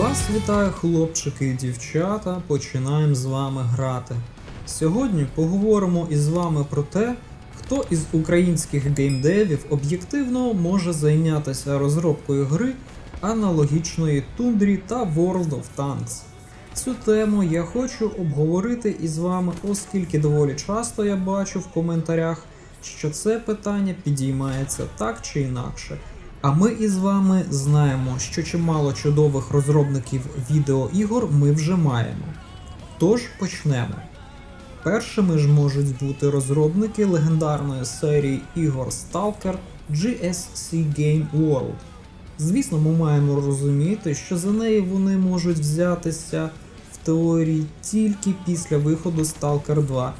Вас вітає хлопчики і дівчата. Починаємо з вами грати. Сьогодні поговоримо із вами про те, хто із українських геймдевів об'єктивно може зайнятися розробкою гри аналогічної Тундрі та World of Tanks. Цю тему я хочу обговорити із вами, оскільки доволі часто я бачу в коментарях, що це питання підіймається так чи інакше. А ми із вами знаємо, що чимало чудових розробників відеоігор ми вже маємо. Тож почнемо. Першими ж можуть бути розробники легендарної серії ігор Stalker GSC Game World. Звісно, ми маємо розуміти, що за неї вони можуть взятися в теорії тільки після виходу Stalker 2.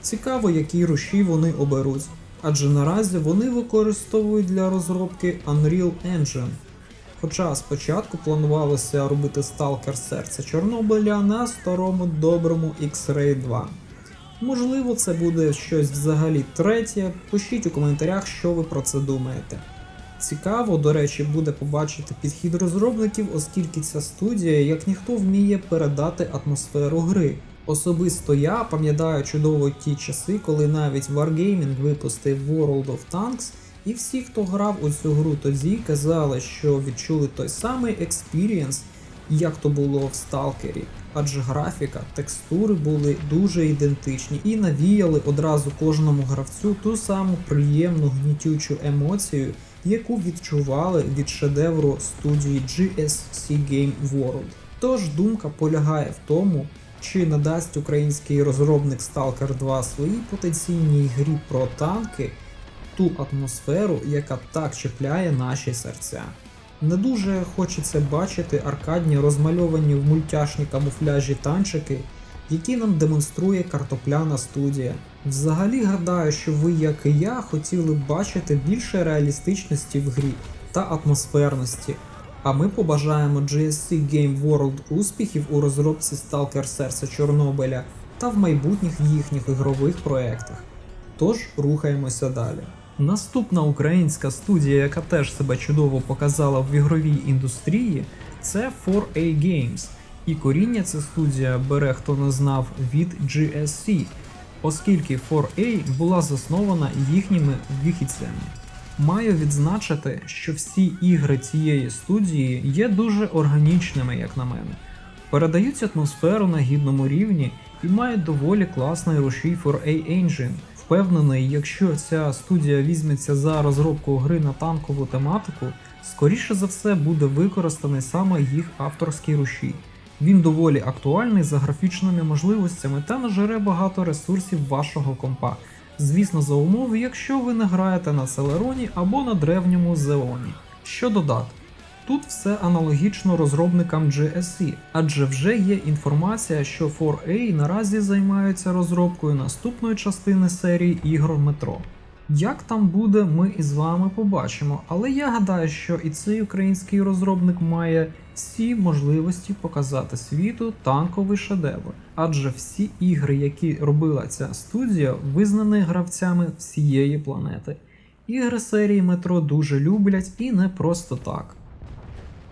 Цікаво, які руші вони оберуть, адже наразі вони використовують для розробки Unreal Engine. Хоча спочатку планувалося робити Stalker Серце Чорнобиля на старому доброму X-Ray 2. Можливо, це буде щось взагалі третє. Пишіть у коментарях, що ви про це думаєте. Цікаво, до речі, буде побачити підхід розробників, оскільки ця студія, як ніхто, вміє передати атмосферу гри. Особисто я пам'ятаю чудово ті часи, коли навіть Wargaming випустив World of Tanks, і всі, хто грав у цю гру тоді, казали, що відчули той самий експірієнс, як то було в Сталкері. Адже графіка, текстури були дуже ідентичні і навіяли одразу кожному гравцю ту саму приємну гнітючу емоцію, яку відчували від шедевру студії GSC Game World. Тож думка полягає в тому, чи надасть український розробник Stalker 2 своїй потенційній грі про танки ту атмосферу, яка так чіпляє наші серця. Не дуже хочеться бачити аркадні розмальовані в мультяшні камуфляжі танчики, які нам демонструє картопляна студія. Взагалі гадаю, що ви, як і я, хотіли б бачити більше реалістичності в грі та атмосферності. А ми побажаємо GSC Game World успіхів у розробці Stalker Серце Чорнобиля та в майбутніх їхніх ігрових проєктах. Тож рухаємося далі. Наступна українська студія, яка теж себе чудово показала в ігровій індустрії, це 4A Games. І коріння ця студія бере, хто не знав, від GSC, оскільки 4A була заснована їхніми вихідцями. Маю відзначити, що всі ігри цієї студії є дуже органічними, як на мене, передають атмосферу на гідному рівні і мають доволі класний рушій 4A Engine. Впевнений, якщо ця студія візьметься за розробку гри на танкову тематику, скоріше за все буде використаний саме їх авторський рушій. Він доволі актуальний за графічними можливостями та нажере багато ресурсів вашого компа. Звісно, за умови, якщо ви не граєте на Celeron або на древньому Зеоні. Що додати? Тут все аналогічно розробникам GSE, адже вже є інформація, що 4A наразі займаються розробкою наступної частини серії ігор Метро. Як там буде, ми із вами побачимо, але я гадаю, що і цей український розробник має всі можливості показати світу танковий шедевр, адже всі ігри, які робила ця студія, визнані гравцями всієї планети. Ігри серії Метро дуже люблять і не просто так.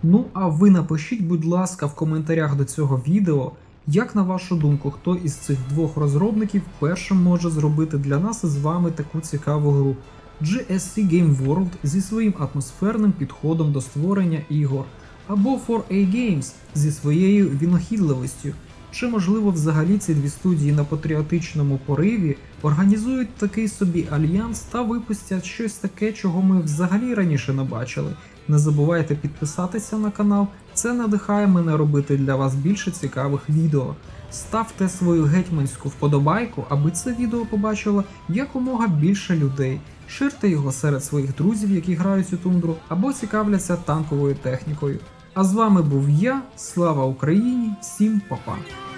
Ну а ви напишіть, будь ласка, в коментарях до цього відео, як на вашу думку, хто із цих двох розробників першим може зробити для нас із вами таку цікаву гру. GSC Game World зі своїм атмосферним підходом до створення ігор, або 4A Games зі своєю вінохідливістю. Чи можливо взагалі ці дві студії на патріотичному пориві організують такий собі альянс та випустять щось таке, чого ми взагалі раніше не бачили. Не забувайте підписатися на канал, це надихає мене робити для вас більше цікавих відео. Ставте свою гетьманську вподобайку, аби це відео побачило якомога більше людей. Ширте його серед своїх друзів, які грають у тундру, або цікавляться танковою технікою. А з вами був я, слава Україні, всім па-па!